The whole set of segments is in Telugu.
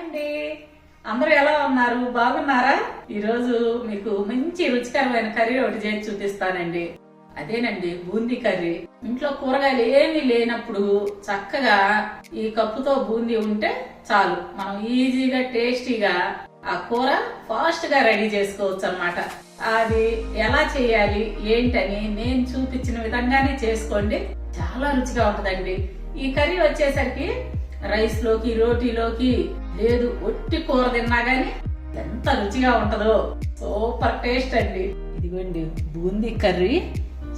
అండి. అందరూ ఎలా ఉన్నారు? బాగున్నారా? ఈరోజు మీకు మంచి రుచికరమైన కర్రీ ఒకటి చేసి చూపిస్తానండి. అదేనండి బూందీ కర్రీ. ఇంట్లో కూరగాయలు ఏమీ లేనప్పుడు చక్కగా ఈ కప్పుతో బూందీ ఉంటే చాలు. మనం ఈజీగా టేస్టీగా ఆ కూర ఫాస్ట్గా రెడీ చేసుకోవచ్చు అన్నమాట అది ఎలా చేయాలి ఏంటని నేను చూపించిన విధంగానే చేసుకోండి. చాలా రుచిగా ఉంటదండి. ఈ కర్రీ వచ్చేసరికి రైస్లోకి రోటీలోకి లేదు ఒట్టి కూర తిన్నా గానీ ఎంత రుచిగా ఉంటదో. సూపర్ టేస్ట్ అండి. ఇదిగోండి బూందీ కర్రీ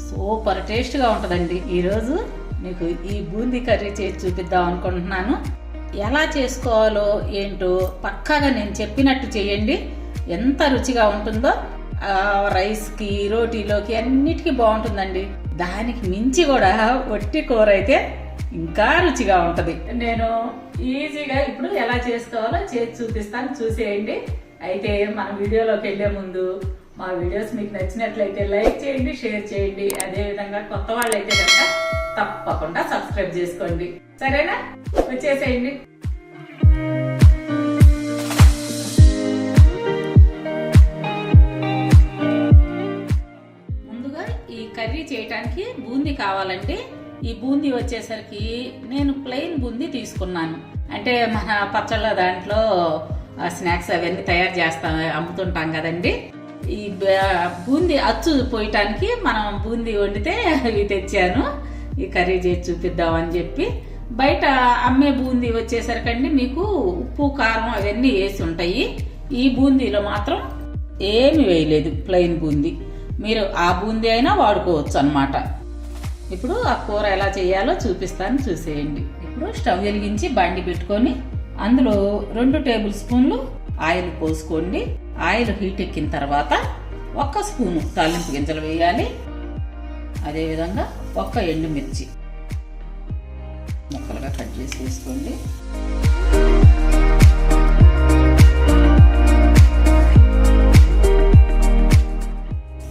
సూపర్ టేస్ట్గా ఉంటదండి. ఈరోజు మీకు ఈ బూందీ కర్రీ చేసి చూపిద్దాం అనుకుంటున్నాను. ఎలా చేసుకోవాలో ఏంటో పక్కాగా నేను చెప్పినట్టు చేయండి. ఎంత రుచిగా ఉంటుందో రైస్కి రోటీలోకి అన్నిటికీ బాగుంటుందండి. దానికి మించి కూడా ఒట్టి కూర అయితే ఇంకా రుచిగా ఉంటది. నేను ఈజీగా ఇప్పుడు ఎలా చేసుకోవాలో చేసి చూపిస్తాను చూసేయండి. అయితే మన వీడియోలోకి వెళ్ళే ముందు మా వీడియోస్ మీకు నచ్చినట్లయితే లైక్ చేయండి షేర్ చేయండి. అదే విధంగా కొత్త వాళ్ళు అయితే కనుక తప్పకుండా సబ్స్క్రైబ్ చేసుకోండి. సరేనా? వచ్చేసేయండి. ముందుగా ఈ కర్రీ చేయటానికి బూందీ కావాలంటే ఈ బూందీ వచ్చేసరికి నేను ప్లెయిన్ బూందీ తీసుకున్నాను. అంటే మన పచ్చళ్ళ దాంట్లో స్నాక్స్ అవన్నీ తయారు చేస్తాం అమ్ముతుంటాం కదండి. ఈ బూందీ అచ్చు పోయటానికి మనం బూందీ వండితే ఇవి తెచ్చాను. ఈ కర్రీ చేసి చూపిద్దామని చెప్పి. బయట అమ్మే బూందీ వచ్చేసరికండి మీకు ఉప్పు కారం అవన్నీ వేసి ఉంటాయి. ఈ బూందీలో మాత్రం ఏమి వేయలేదు ప్లెయిన్ బూందీ. మీరు ఆ బూందీ అయినా వాడుకోవచ్చు అన్నమాట. ఇప్పుడు ఆ కూర ఎలా చేయాలో చూపిస్తాను చూసేయండి. ఇప్పుడు స్టవ్ వెలిగించి బండి పెట్టుకొని అందులో రెండు టేబుల్ స్పూన్లు ఆయిల్ పోసుకోండి. ఆయిల్ హీట్ ఎక్కిన తర్వాత ఒక్క స్పూను తాలింపు గింజలు వేయాలి. అదేవిధంగా ఒక్క ఎండుమిర్చి ముక్కలుగా కట్ చేసి వేసుకోండి.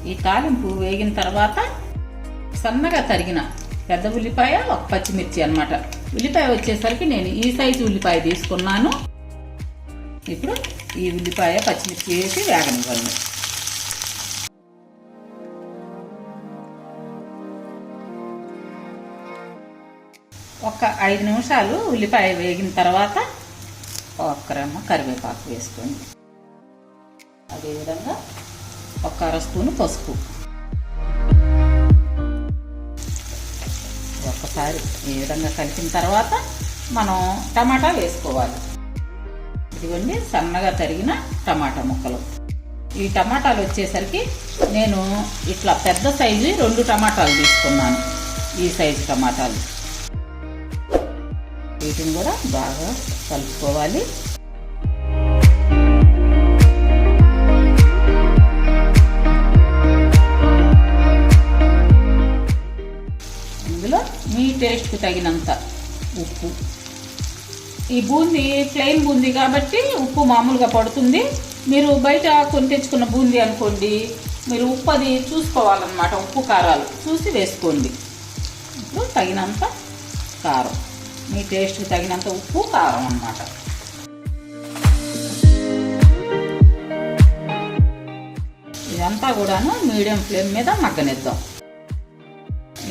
ఈ తాలింపు వేగిన తర్వాత సన్నగా తరిగిన పెద్ద ఉల్లిపాయ ఒక పచ్చిమిర్చి అనమాట ఉల్లిపాయ వచ్చేసరికి నేను ఈ సైజు ఉల్లిపాయ తీసుకున్నాను. ఇప్పుడు ఈ ఉల్లిపాయ పచ్చిమిర్చి వేసి వేగనివ్వండి. ఒక ఐదు నిమిషాలు ఉల్లిపాయ వేగిన తర్వాత ఒక్క రెమ్మ కరివేపాకు వేసుకోండి. అదేవిధంగా ఒక అర స్పూను పసుపు. ఒకసారి ఈ విధంగా కలిపిన తర్వాత మనం టమాటా వేసుకోవాలి. ఇదిగోండి సన్నగా తరిగిన టమాటా ముక్కలు. ఈ టమాటాలు వచ్చేసరికి నేను ఇట్లా పెద్ద సైజు రెండు టమాటాలు తీసుకున్నాను ఈ సైజు టమాటాలు. వీటిని కూడా బాగా కలుపుకోవాలి. టేస్ట్కి తగినంత ఉప్పు. ఈ బూందీ ప్లెయిన్ బూందీ కాబట్టి ఉప్పు మామూలుగా పడుతుంది. మీరు బయట కొని తెచ్చుకున్న బూందీ అనుకోండి మీరు ఉప్పు అది చూసుకోవాలన్నమాట ఉప్పు కారాలు చూసి వేసుకోండి. ఇప్పుడు తగినంత కారం. మీ టేస్ట్కి తగినంత ఉప్పు కారం అన్నమాట. ఇదంతా కూడాను మీడియం ఫ్లేమ్ మీద మగ్గనిద్దాం.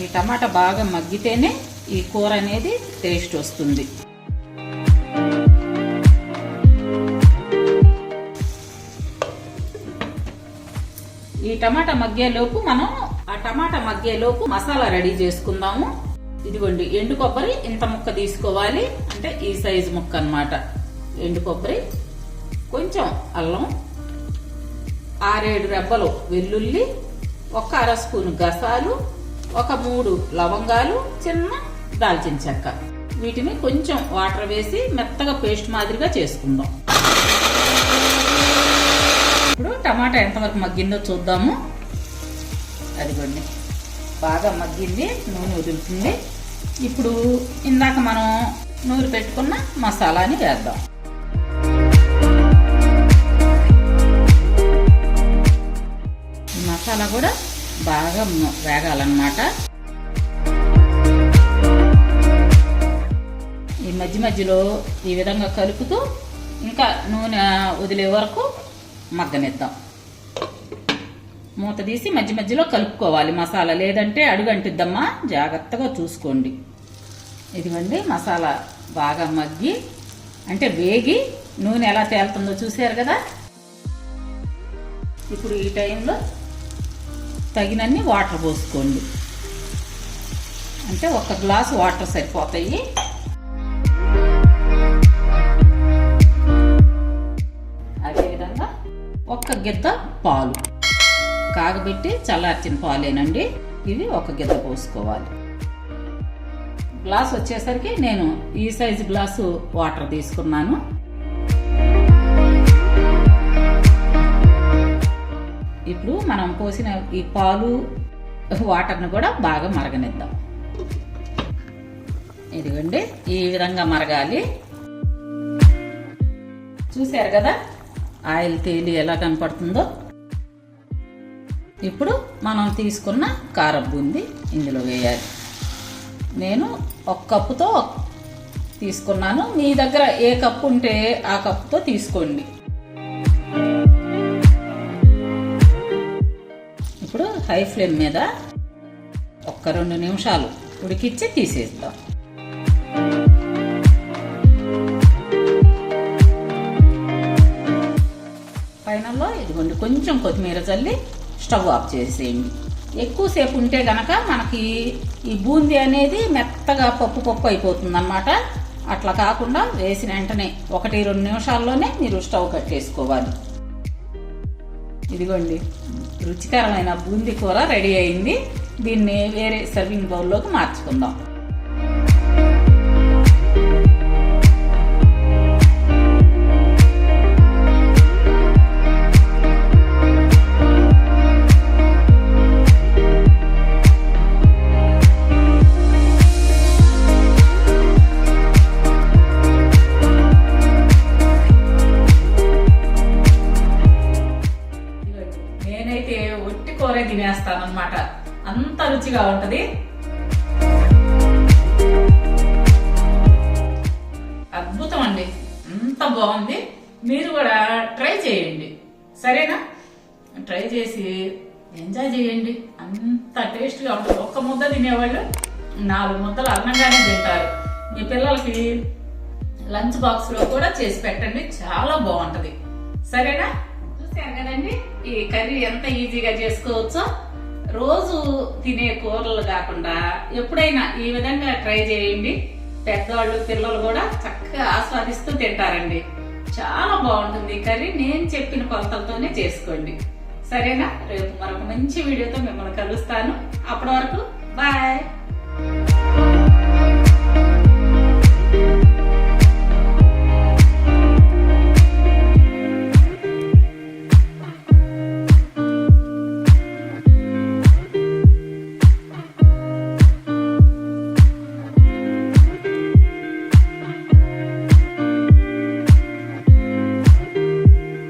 ఈ టమాటా బాగా మగ్గితేనే ఈ కూర అనేది టేస్ట్ వస్తుంది. ఈ టమాటా మగ్గేలోపు మనం ఆ టమాటా మగ్గేలోపు మసాలా రెడీ చేసుకుందాము. ఇదిగోండి ఎండు కొబ్బరి ఇంత ముక్క తీసుకోవాలి. అంటే ఈ సైజు ముక్క అన్నమాట. ఎండు కొబ్బరి కొంచెం అల్లం ఆరేడు రెబ్బలు వెల్లుల్లి ఒక అర స్పూన్ గసాలు ఒక మూడు లవంగాలు చిన్న దాల్చిన చెక్క. వీటిని కొంచెం వాటర్ వేసి మెత్తగా పేస్ట్ మాదిరిగా చేసుకుందాం. ఇప్పుడు టమాటా ఎంతవరకు మగ్గిందో చూద్దాము. అదిగోండి. బాగా మగ్గింది నూనె వదులుతుంది. ఇప్పుడు ఇందాక మనం నూరు పెట్టుకున్న మసాలాని వేద్దాం. మసాలా కూడా బాగా వేగాలన్నమాట. ఈ మధ్య మధ్యలో ఈ విధంగా కలుపుతూ ఇంకా నూనె వదిలే వరకు మగ్గనిద్దాం. మూత తీసి మధ్య మధ్యలో కలుపుకోవాలి. మసాలా లేదంటే అడుగంటిద్దమ్మా జాగ్రత్తగా చూసుకోండి. ఇదిగోండి మసాలా బాగా మగ్గి అంటే వేగి నూనె ఎలా తేలుతుందో చూసారు కదా? ఇప్పుడు ఈ టైంలో తగినన్ని వాటర్ పోసుకోండి. అంటే ఒక గ్లాస్ వాటర్ సరిపోతాయి. అదేవిధంగా ఒక్క గిద్ద పాలు. కాగబెట్టి చల్లార్చిన పాలేనండి. ఇవి ఒక గిద్ద పోసుకోవాలి. గ్లాస్ వచ్చేసరికి నేను ఈ సైజు గ్లాసు వాటర్ తీసుకున్నాను. ఇప్పుడు మనం పోసిన ఈ పాలు వాటర్ని కూడా బాగా మరగనిద్దాం. ఇదిగోండి ఈ విధంగా మరగాలి. చూశారు కదా ఆయిల్ తేలి ఎలా కనపడుతుందో? ఇప్పుడు మనం తీసుకున్న కారం బూంది ఇందులో వేయాలి. నేను ఒక కప్పుతో తీసుకున్నాను. మీ దగ్గర ఏ కప్పు ఉంటే ఆ కప్పుతో తీసుకోండి. హై ఫ్లేమ్ మీద ఒక్క రెండు నిమిషాలు ఉడికిచ్చి తీసేద్దాం. ఫైనల్లో ఇదిగోండి కొంచెం కొత్తిమీర చల్లి స్టవ్ ఆఫ్ చేసేయండి. ఎక్కువసేపు ఉంటే గనక మనకి ఈ బూందీ అనేది మెత్తగా పప్పు పప్పు అయిపోతుంది అనమాట అట్లా కాకుండా వేసిన వెంటనే ఒకటి రెండు నిమిషాల్లోనే మీరు స్టవ్ కట్టేసుకోవాలి ఇదిగోండి రుచికరమైన బూందీ కూర రెడీ అయింది. దీన్ని వేరే సర్వింగ్ బౌల్లోకి మార్చుకుందాం. అంత రుచిగా అద్భుతం అండి. అంత బాగుంది. మీరు కూడా ట్రై చేయండి. సరేనా? ట్రై చేసి ఎంజాయ్ చేయండి. అంత టేస్ట్గా ఉంటుంది. ఒక్క ముద్ద తినేవాళ్ళు నాలుగు ముద్దలు అన్నంగానే తింటారు. మీ పిల్లలకి లంచ్ బాక్స్లో కూడా చేసి పెట్టండి. చాలా బాగుంటుంది. సరేనా? చూసారు కదండి. ఈ కర్రీ ఎంత ఈజీగా చేసుకోవచ్చో. రోజు తినే కూరలు కాకుండా ఎప్పుడైనా ఈ విధంగా ట్రై చేయండి. పెద్దవాళ్ళు పిల్లలు కూడా చక్కగా ఆస్వాదిస్తూ తింటారండి. చాలా బాగుంటుంది కర్రీ. నేను చెప్పిన కొలతలతోనే చేసుకోండి. సరేనా? రేపు మరొక మంచి వీడియోతో మిమ్మల్ని కలుస్తాను. అప్పటి వరకు బాయ్!